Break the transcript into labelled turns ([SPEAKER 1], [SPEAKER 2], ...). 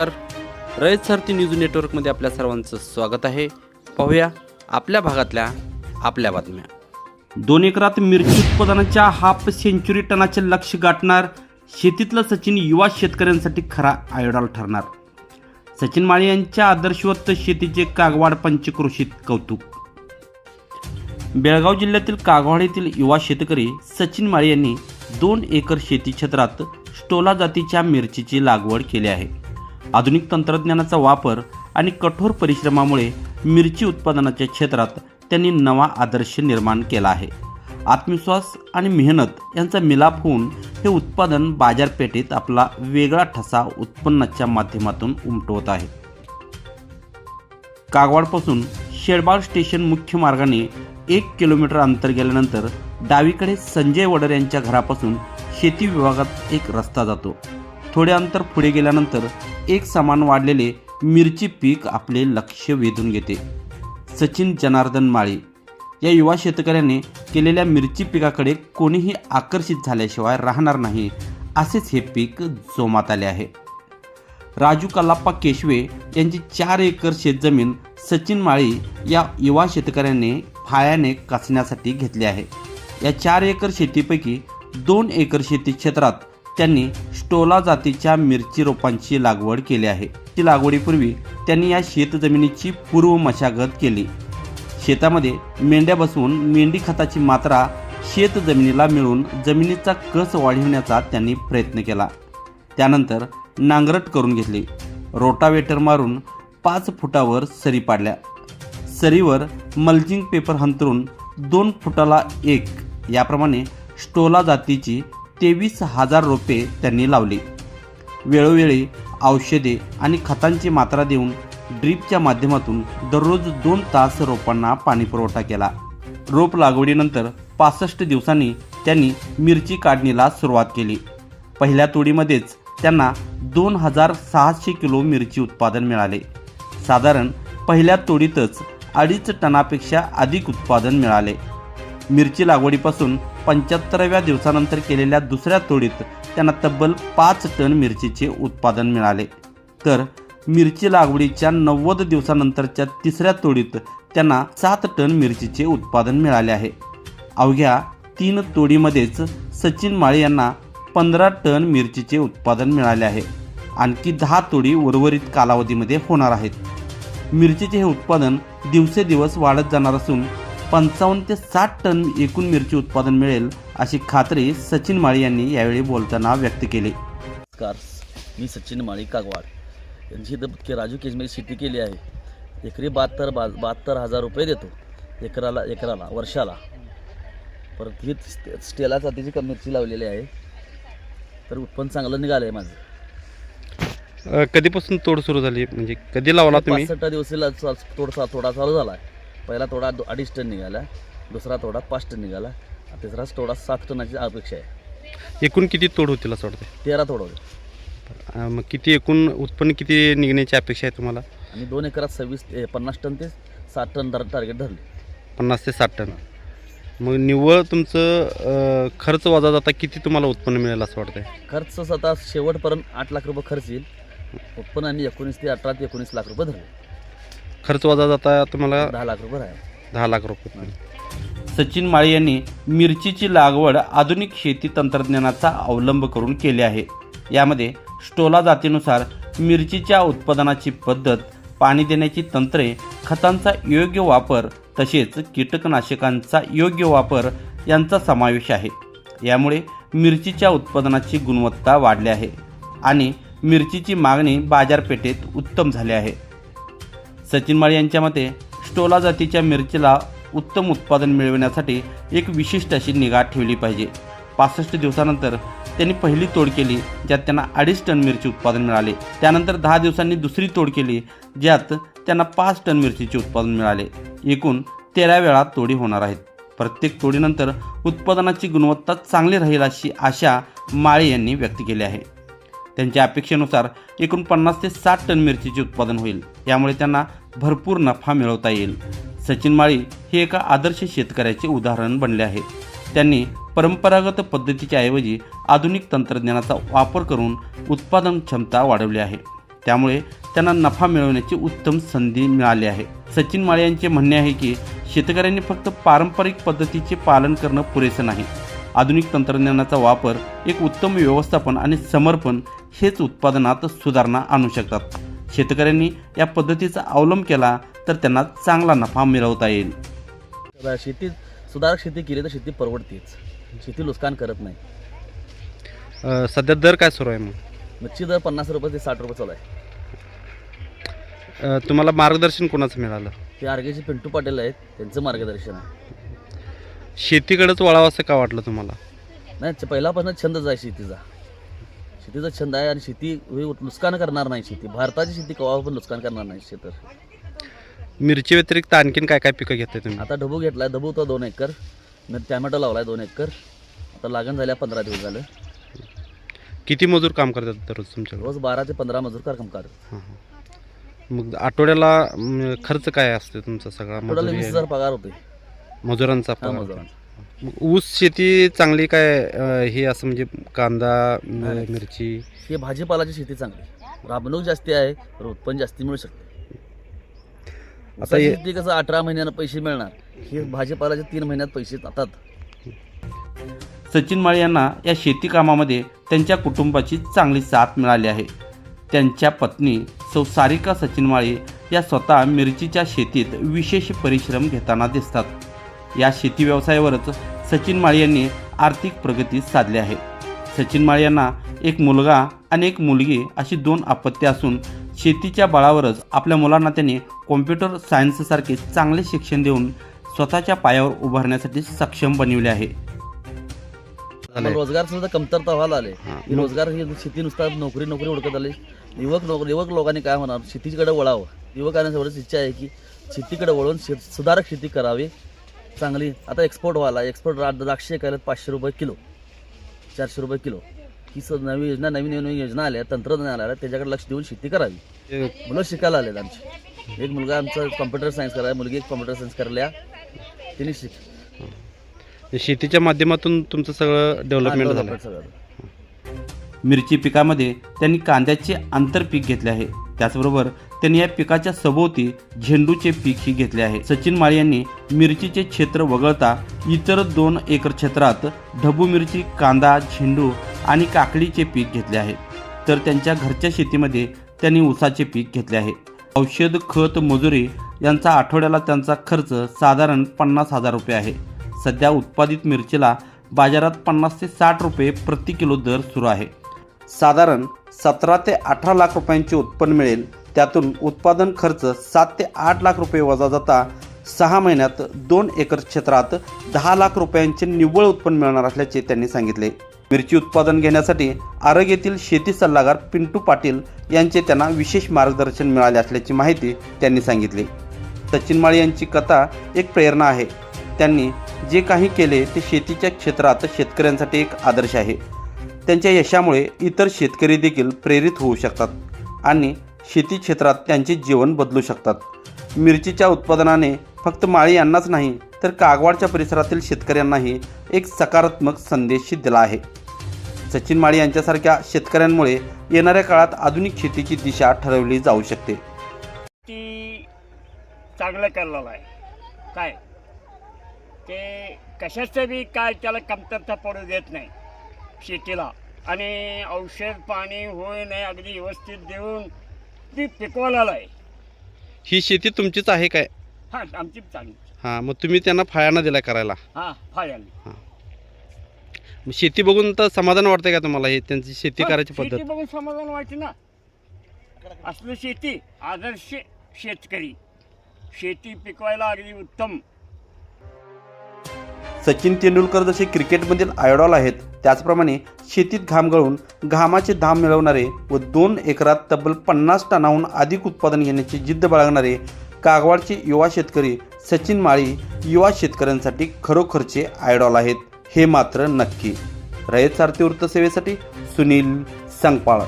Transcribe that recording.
[SPEAKER 1] तर रयत सारथी न्यूज नेटवर्कमध्ये आपल्या सर्वांचं स्वागत आहे. पाहूया आपल्या भागातल्या आपल्या बातम्या. दोन एकरात मिरची उत्पादनाच्या हाफ सेंचुरी टनाचे लक्ष गाठणार शेतीतलं सचिन युवा शेतकऱ्यांसाठी खरा आयडॉल ठरणार. सचिन माळे यांच्या आदर्शवत्त शेतीचे कागवाड पंचक्रोशीत कौतुक. बेळगाव जिल्ह्यातील कागवाड येथील युवा शेतकरी सचिन माळे यांनी दोन एकर शेती क्षेत्रात स्टोला जातीच्या मिरचीची लागवड केली आहे. आधुनिक तंत्रज्ञानाचा वापर आणि कठोर परिश्रमामुळे मिरची उत्पादनाच्या क्षेत्रात त्यांनी नवा आदर्श निर्माण केला आहे. आत्मविश्वास आणि मेहनत यांचा मिलाप होऊन हे उत्पादन बाजारपेठेत आपला वेगळा ठसा उत्पन्नाच्या माध्यमातून उमटवत आहे. कागवाडपासून शेडबाळ स्टेशन मुख्य मार्गाने एक किलोमीटर अंतर गेल्यानंतर डावीकडे संजय वडर यांच्या घरापासून शेती विभागात एक रस्ता जातो. थोडे अंतर पुढे गेल्यानंतर एक समान वाढलेले मिरची पीक आपले लक्ष वेधून घेते. सचिन जनार्दन माळी या युवा शेतकऱ्याने केलेल्या मिरची पिकाकडे कोणीही आकर्षित झाल्याशिवाय राहणार नाही असेच हे पीक जोमात आले आहे. राजू कल्लाप्पा केशवे यांची चार एकर शेतजमीन सचिन माळी या युवा शेतकऱ्याने फाळ्याने कसण्यासाठी घेतली आहे. या चार एकर शेतीपैकी दोन एकर शेती क्षेत्रात त्यांनी स्टोला जातीच्या मिरची रोपांची लागवड केली आहे. ती लागवडीपूर्वी त्यांनी या शेतजमिनीची पूर्व मशागत केली. शेतामध्ये मेंढ्या बसवून मेंढी खताची मात्रा शेत जमिनीला मिळून जमिनीचा कस वाढविण्याचा त्यांनी प्रयत्न केला. त्यानंतर नांगरट करून घेतली. रोटावेटर मारून पाच फुटावर सरी पाडल्या. सरीवर मल्चिंग पेपर हंतरून दोन फुटाला एक याप्रमाणे स्टोला जातीची तेवीस हजार रोपे त्यांनी लावली. वेळोवेळी औषधे आणि खतांची मात्रा देऊन ड्रीपच्या माध्यमातून दररोज दोन तास रोपांना पाणीपुरवठा केला. रोप लागवडीनंतर पासष्ट दिवसांनी त्यांनी मिरची काढणीला सुरुवात केली. पहिल्या तोडीमध्येच त्यांना दोन हजार सहाशे किलो मिरची उत्पादन मिळाले. साधारण पहिल्या तोडीतच अडीच टनापेक्षा अधिक उत्पादन मिळाले. मिरची लागवडीपासून पंच्याहत्तराव्या दिवसानंतर केलेल्या दुसऱ्या तोडीत त्यांना तब्बल पाच टन मिरचीचे उत्पादन मिळाले. तर मिरची लागवडीच्या नव्वद दिवसानंतरच्या तिसऱ्या तोडीत त्यांना सात टन मिरचीचे उत्पादन मिळाले आहे. अवघ्या तीन तोडीमध्येच सचिन माळे यांना पंधरा टन मिरचीचे उत्पादन मिळाले आहे. आणखी दहा तोडी उर्वरित कालावधीमध्ये होणार आहेत. मिरचीचे हे उत्पादन दिवसेदिवस वाढत जाणार असून पंचावन्न ते साठ टन एकूण मिरची उत्पादन मिळेल अशी खात्री सचिन माळी यांनी यावेळी बोलताना व्यक्त केली.
[SPEAKER 2] नमस्कार. मी सचिन माळी कागवाड. यांची इथं के राजू केजमेरी शेती केली आहे. एकरी बहात्तर बा बहात्तर हजार रुपये देतो. एकराला एकराला वर्षाला. परत ही स्टे- स्टेला जातीची क- मिरची लावलेली आहे. तर उत्पन्न चांगलं निघालं आहे माझं.
[SPEAKER 3] कधीपासून तोड सुरू झाली? म्हणजे कधी लावला तुम्ही?
[SPEAKER 2] पासष्ट दिवसाला चा- थोडा थोडा चालू झाला आहे. पहिला थोडा दो- अडीच टन निघाला. दुसरा थोडा पाच टन निघाला. आणि तिसरा थोडा सात टनाची अपेक्षा आहे.
[SPEAKER 3] एकूण किती तोड होतील असं वाटतं
[SPEAKER 2] तेरा थोडं होतं.
[SPEAKER 3] अ, मग किती एकूण उत्पन्न किती निघण्याची अपेक्षा आहे तुम्हाला?
[SPEAKER 2] आणि दोन एकरात सव्वीस ए, पन्नास टन ते साठ टन दर टार्गेट धरले.
[SPEAKER 3] पन्नास ते साठ टन. मग निव्वळ तुमचं अ, खर्च वजा जाता किती तुम्हाला उत्पन्न मिळेल असं वाटतंय?
[SPEAKER 2] खर्च स्वतः शेवटपर्यंत आठ लाख रुपये खर्च येईल. उत्पन्न आणि एकोणीस ते अठरा ते एकोणीस लाख रुपये धरले.
[SPEAKER 3] खर्च वजा जाता तुम्हाला
[SPEAKER 2] दहा लाख रुपये आहे
[SPEAKER 3] दहा लाख रुपये.
[SPEAKER 1] सचिन माळी यांनी मिरचीची लागवड आधुनिक शेती तंत्रज्ञानाचा अवलंब करून केली आहे. यामध्ये स्टोला जातीनुसार मिरचीच्या उत्पादनाची पद्धत पाणी देण्याची तंत्रे खतांचा योग्य वापर तसेच कीटकनाशकांचा योग्य वापर यांचा समावेश आहे. यामुळे मिरचीच्या उत्पादनाची गुणवत्ता वाढली आहे आणि मिरचीची मागणी बाजारपेठेत उत्तम झाली आहे. सचिन माळी यांच्या मते स्टोला जातीच्या मिरचीला उत्तम उत्पादन मिळविण्यासाठी एक विशिष्ट अशी निगा ठेवली पाहिजे. पासष्ट दिवसानंतर त्यांनी पहिली तोड केली ज्यात त्यांना अडीच टन मिरची उत्पादन मिळाले. त्यानंतर दहा दिवसांनी दुसरी तोड केली ज्यात त्यांना पाच टन मिरचीचे उत्पादन मिळाले. एकूण तेरा वेळा तोडी होणार आहेत. प्रत्येक तोडीनंतर उत्पादनाची गुणवत्ता चांगली राहील अशी आशा माळे यांनी व्यक्त केली आहे. त्यांच्या अपेक्षेनुसार एकूण पन्नास ते साठ टन मिरचीचे उत्पादन होईल. यामुळे त्यांना भरपूर नफा मिळवता येईल. सचिन माळी हे एका आदर्श शेतकऱ्याचे उदाहरण बनले आहे त्यांनी परंपरागत पद्धतीच्या ऐवजी आधुनिक तंत्रज्ञानाचा वापर करून उत्पादन क्षमता वाढवली आहे. त्यामुळे त्यांना नफा मिळवण्याची उत्तम संधी मिळाली आहे. सचिन माळे यांचे म्हणणे आहे की शेतकऱ्यांनी फक्त पारंपरिक पद्धतीचे पालन करणं पुरेसं नाही. आधुनिक तंत्रज्ञानाचा वापर एक उत्तम व्यवस्थापन आणि समर्पण हेच उत्पादनात सुधारणा आणू शकतात. शेतकऱ्यांनी या पद्धतीचा अवलंब केला तर त्यांना चांगला नफा मिळवता येईल.
[SPEAKER 2] शेती सुधारक शेती केली तर शेती परवडतेच. शेती नुकसान करत नाही.
[SPEAKER 3] सध्या दर काय सुरू आहे मग?
[SPEAKER 2] मच्छी दर पन्नास रुपये ते साठ रुपये चालू आहे.
[SPEAKER 3] तुम्हाला मार्गदर्शन कोणाचं मिळालं?
[SPEAKER 2] ते आर्गेचे पिंटू पाटील आहेत त्यांचं मार्गदर्शन आहे.
[SPEAKER 3] शेतीकडेच वळावं असं का वाटलं तुम्हाला?
[SPEAKER 2] नाही पहिल्यापासून छंदच आहे शेतीचा. शेतीचा छंद आहे आणि शेती हे नुकसान करणार नाही शेती. भारताची शेती कवा पण नुकसान करणार नाही शेत.
[SPEAKER 3] मिरची व्यतिरिक्त आणखीन काय काय पिकं घेताय तुम्ही?
[SPEAKER 2] आता ढबू घेतलाय. ढबू तो दोन एकर. मी टॅमॅटो लावलाय दोन एकर. आता लागण झाल्या पंधरा दिवस झालं.
[SPEAKER 3] किती मजूर काम करतात दररोज तुमच्याकडे?
[SPEAKER 2] रोज बारा ते पंधरा मजूर काम करतात.
[SPEAKER 3] हां, हां. मग आठवड्याला म, खर्च काय असतो तुमचा सगळा?
[SPEAKER 2] टोटल वीस
[SPEAKER 3] आहे?
[SPEAKER 2] हजार पगार होते
[SPEAKER 3] मजुरांचा
[SPEAKER 2] हा
[SPEAKER 3] पगार.
[SPEAKER 2] मजुरांचा.
[SPEAKER 3] ऊस शेती चांगली काय अ, हे असं म्हणजे कांदा. मिरची?
[SPEAKER 2] ही भाजीपालाची शेती चांगली. राबणूक जास्ती आहे तर उत्पन्न जास्ती मिळू शकते.
[SPEAKER 3] आता हे-
[SPEAKER 2] शेती कसं अठरा महिन्यानं पैसे मिळणार. हे भाजीपालाचे तीन महिन्यात पैसे जातात.
[SPEAKER 1] सचिन माळे यांना या शेती कामामध्ये त्यांच्या कुटुंबाची चांगली साथ मिळाली आहे. त्यांच्या पत्नी सौ सारिका सचिन माळे या स्वतः मिरचीच्या शेतीत विशेष परिश्रम घेताना दिसतात. या शेती व्यवसायावरच सचिन माळे यांनी आर्थिक प्रगती साधली आहे. सचिन माळे यांना एक मुलगा आणि एक मुलगी अशी दोन अपत्य असून शेतीच्या बळावरच आपल्या मुलांना त्यांनी कॉम्प्युटर सायन्ससारखे चांगले शिक्षण देऊन स्वतःच्या पायावर उभारण्यासाठी सक्षम बनविले आहे.
[SPEAKER 2] रोजगार सुद्धा कमतरता व्हायला आले. रोजगार ही शेती नुसता नोकरी नोकरी उडकत आली. युवक लोक युवक लोकांनी काय म्हणाल शेतीकडे वळावं. युवकांना एवढंच इच्छा आहे की शेतीकडे वळून शेत सुधारक शेती करावी. चांगली. आता एक्सपोर्ट व्हायला एक्सपोर्ट द्राक्षे एकायला पाचशे रुपये किलो. चारशे रुपये किलो. ही स नवी योजना नवीन नवीन योजना आल्या तंत्रज्ञान आल्या त्याच्याकडे लक्ष देऊन शेती करावी.
[SPEAKER 3] ते
[SPEAKER 2] मुलं शिकायला आलेत आमची. एक मुलगा आमचा कॉम्प्युटर सायन्स करायला मुलगी एक कॉम्प्युटर सायन्स करायला तिने शिक
[SPEAKER 3] शेतीच्या माध्यमातून तुमचं सगळं डेव्हलपमेंट झालं.
[SPEAKER 1] मिरची पिकामध्ये त्यांनी कांद्याचे आंतरपीक घेतले आहे. त्याचबरोबर त्यांनी या पिकाच्या सभोवती झेंडूचे पीकही घेतले आहे. सचिन माळी यांनी मिरचीचे क्षेत्र वगळता इतर दोन एकर क्षेत्रात ढबू मिरची कांदा झेंडू आणि काकडीचे पीक घेतले आहे. तर त्यांच्या घरच्या शेतीमध्ये त्यांनी ऊसाचे पीक घेतले आहे. औषध खत मजुरी यांचा आठवड्याला त्यांचा खर्च साधारण पन्नास हजार रुपये आहे. सध्या उत्पादित मिरचीला बाजारात पन्नास ते साठ रुपये प्रति किलो दर सुरू आहे. साधारण सतरा ते अठरा लाख रुपयांचे उत्पन्न मिळेल. त्यातून उत्पादन खर्च सात ते आठ लाख रुपये वजा जाता सहा महिन्यात दोन एकर क्षेत्रात दहा लाख रुपयांचे निव्वळ उत्पन्न मिळणार असल्याचे त्यांनी सांगितले. मिरची उत्पादन घेण्यासाठी आरोग्य येथील शेती सल्लागार पिंटू पाटील यांचे त्यांना विशेष मार्गदर्शन मिळाले असल्याची माहिती त्यांनी सांगितली. सचिन माळी यांची कथा एक प्रेरणा आहे. त्यांनी जे काही केले ते शेतीच्या क्षेत्रात शेतकऱ्यांसाठी एक आदर्श आहे. त्यांच्या यशामुळे इतर शेतकरी देखील प्रेरित होऊ शकतात आणि शेती क्षेत्रात त्यांचे जीवन बदलू शकतात. मिरचीच्या उत्पादनाने फक्त माळी यांनाच नाही तर कागवाडच्या परिसरातील शेतकऱ्यांनाही एक सकारात्मक संदेश दिला आहे. सचिन माळी यांच्यासारख्या शेतकऱ्यांमुळे येणाऱ्या काळात आधुनिक शेतीची दिशा ठरवली जाऊ शकते.
[SPEAKER 4] ती चांगलं करलेलं आहे. काय? ते कशाचं बी काय त्याला कमतरता पडू देत नाही. शेतीला आणि औषध पाणी होय नाही अगदी व्यवस्थित देऊन ती पिकवलेलं आहे
[SPEAKER 3] ही शेती तुमचीच आहे काय?
[SPEAKER 4] हां आमची चांगली
[SPEAKER 3] हां मग तुम्ही त्यांना फाळ्यानं दिला करायला?
[SPEAKER 4] हां फायाली
[SPEAKER 3] मग शेती बघून तर समाधान वाटतंय का तुम्हाला हे त्यांची शेती करायची
[SPEAKER 4] शेती
[SPEAKER 3] पद्धत?
[SPEAKER 4] बघून समाधान वाटते ना. असलं शेती आदर्श शेतकरी. शेती पिकवायला अगदी उत्तम.
[SPEAKER 1] सचिन तेंडुलकर जसे क्रिकेटमधील आयडॉल आहेत त्याचप्रमाणे शेतीत घाम गळून घामाचे धाम मिळवणारे व दोन एकरात तब्बल पन्नास टनाहून अधिक उत्पादन घेण्याची जिद्द बाळगणारे कागवाडचे युवा शेतकरी सचिन माळी युवा शेतकऱ्यांसाठी खरोखरचे आयडॉल आहेत हे मात्र नक्की. रयत सारथी वृत्तसेवेसाठी सुनील संगपाळ.